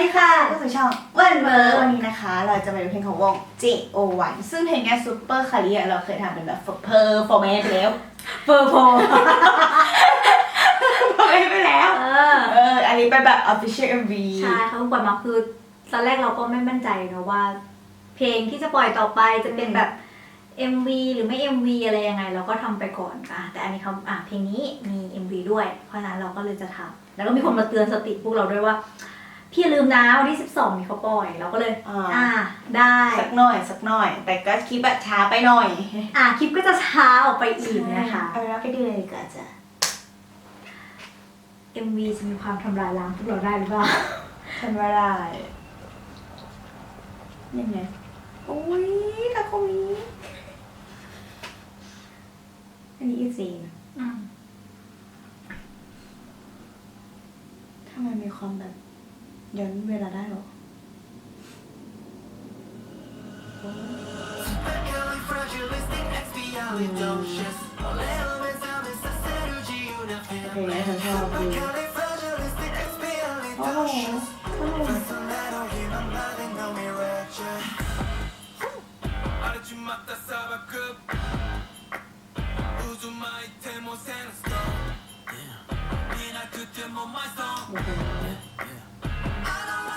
ดีค่ะก็คือช่องเวิร์นเวอร์วันนี้นะคะ เราจะมาดูเพลงของวง JO1 ซึ่งเพลงเนี้ซูเปอร์คาริเราเคยทำเป็นแบบเพอร์ฟอร์แมนไปแล้วเฟอร์โพเพอร์แมนไปแล้ว เออ เออ อันนี้เป็นแบบ official MV ใช่เขาเพิ่งปล่อยมาคือตอนแรกเราก็ไม่มั่นใจเนอะว่า เพลงที่จะปล่อยต่อไปจะเป็นแบบ MV หรือไม่ MV อะไรยังไง เราก็ทำไปก่อนอะแต่อันนี้เขาอะเพลงนี้มี MV ด้วย เพราะฉะนั้นเราก็เลยจะทำแล้วก็มีคนมาเตือนสติพวกเราด้วยว่า พี่อย่าลืมนะวันที่ 12มีเขาปล่อยเราก็เลย อ่า อ่าได้ สักหน่อยสักหน่อย แต่ก็คลิปแบบช้าไปหน่อยอะคลิปก็จะช้าออกไปอีกนะคะ เอาแล้วไปดูเลยดีกว่าจ้ะ MV จะมีความทำลายล้างพวกเราได้หรือเปล่าทำอะไรยังไงโอ้ยทาโคมิอันนี้อีซีนอืมทำไมมีความแบบ ย้อนเวลาได้หรอเพลงนี้ฉันชอบดีโอ้โห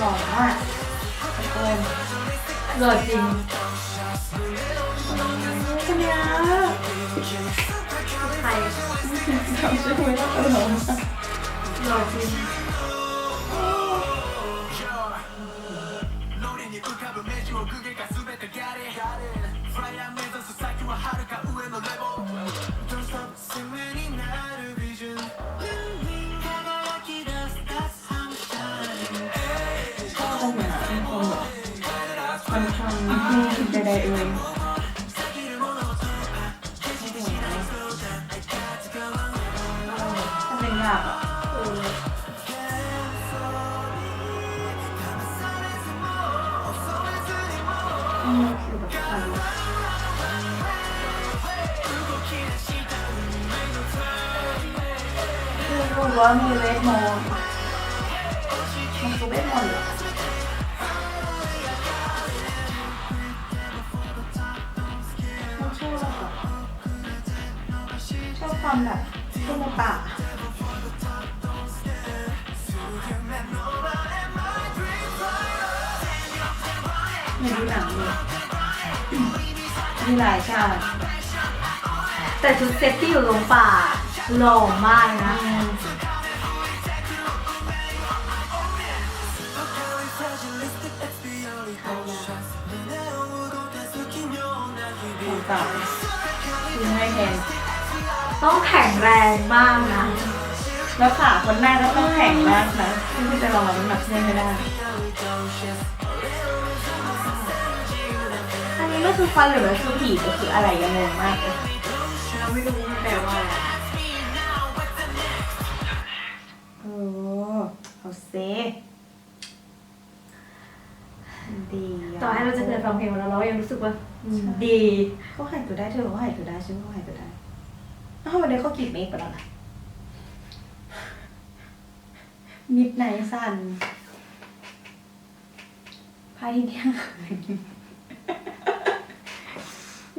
หล่อมากตะโกนหล่อจริงคนเนี้ใครทำช่วยไม่ต้องหรอหล่อจริงำให้ใดๆเองถ้าเป็ ความแบบเท่ในป่าไม่ดูหนังเลยมีหลายฉากแต่ชุดเซ็ตที่อยู่ตรงป่าหล่อมากนะของเก่าคือไม่แพง ต้องแข็งแรงมากนะแล้วขาคนหน้าก็ต้องแข็งมากนะที่จะรองรับน้ำหนักเส้นไม่ได้ อันนี้ก็คือฟันหรือว่าคือผีก็คืออะไรยังงงมากเลยเราไม่รู้มันแปลว่าอะไรโอ้เอาเซดีะต่อให้เราจะเคยฟังเพลงมาแล้วเราก็ยังรู้สึกว่าอืมดีเขาหายตัวได้เธอเขาหายตัวได้ฉันก็หายตัวได้ อ้าววันนี้เขากรีดเมฆไปแล้วล่ะมิดไนซันพาที่เที่ยงคืน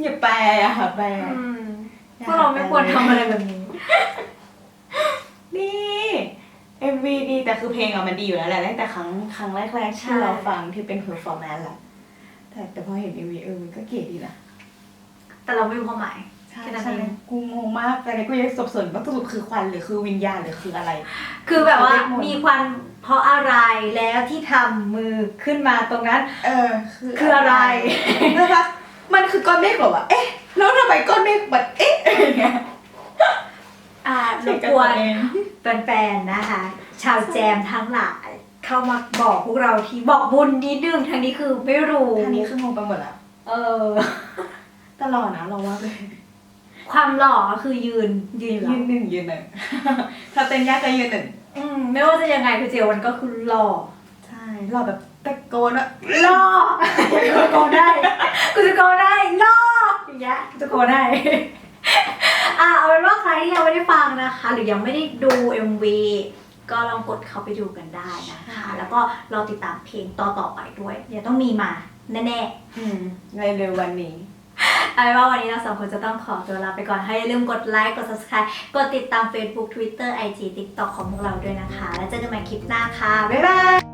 อย่าแปลอะค่ะแปลอืมพวกเราไม่ควรทำอะไรแบบนี้ นี่ MV ดีแต่คือเพลงอะมันดีอยู่แล้วแหละตั้งแต่ครั้งครั้งแรกๆใช่ที่เราฟังที่เป็น performance แหละแต่แต่พอเห็น MV เออมันก็เก๋ดีนะ แต่เราไม่รู้ความหมายใช่ แค่นั้นใช่เอง กูงงมากแต่กูยังสับสนว่าสรุปคือควันหรือคือวิญญาณหรือคืออะไร คือแบบว่าเวทมนต์มีควันเพราะอะไรแล้วที่ทำมือขึ้นมาตรงนั้น เออคือคืออะไร นะคะมันคือก้อนเมฆเหรอวะเอ๊ะ แล้วทำไมก้อนเมฆแบบเอ๊ะอะไรเงี้ยอ่ารเช็คบกันกวตัวนเองไปแฟนๆนะคะ ชาวแจมทั้งหลาย เข้ามาบอกพวกเราที่บอกบุญนิดนึงทางนี้คือไม่รู้ท่านี้คืองงไปหมดแล้วเออแต่หล่อนะเราว่าเลย ความหล่อก็คือยืนยืนหรอยืนหนึ่งยืนหนึ่ง ถ้าเต้นยากก็ยืนหนึ่ง อืมไม่ว่าจะยังไงคือเจลมันก็คือหล่อใช่หล่อแบบตะโกนว่าหล่อกูจะโกนได้กูจะโกนได้หล่ออย่างเงี้ยกูจะโกนได้ อะเอาเป็นว่าใครที่ยังไม่ได้ฟังนะคะ หรือยังไม่ได้ดู MV ก็ลองกดเข้าไปดูกันได้นะคะ แล้วก็รอติดตามเพลงต่อๆไปด้วยเดี๋ยวต้องมีมาแน่ๆ อืมในเร็ววันนี้ เอาเป็นว่าวันนี้เราสองคนจะต้องขอตัวลาไปก่อนให้อย่าลืมกดไลค์กด subscribe กดติดตาม Facebook Twitter IG TikTok ของพวกเราด้วยนะคะ แล้วเจอกันใหม่คลิปหน้าค่ะ บ๊ายบาย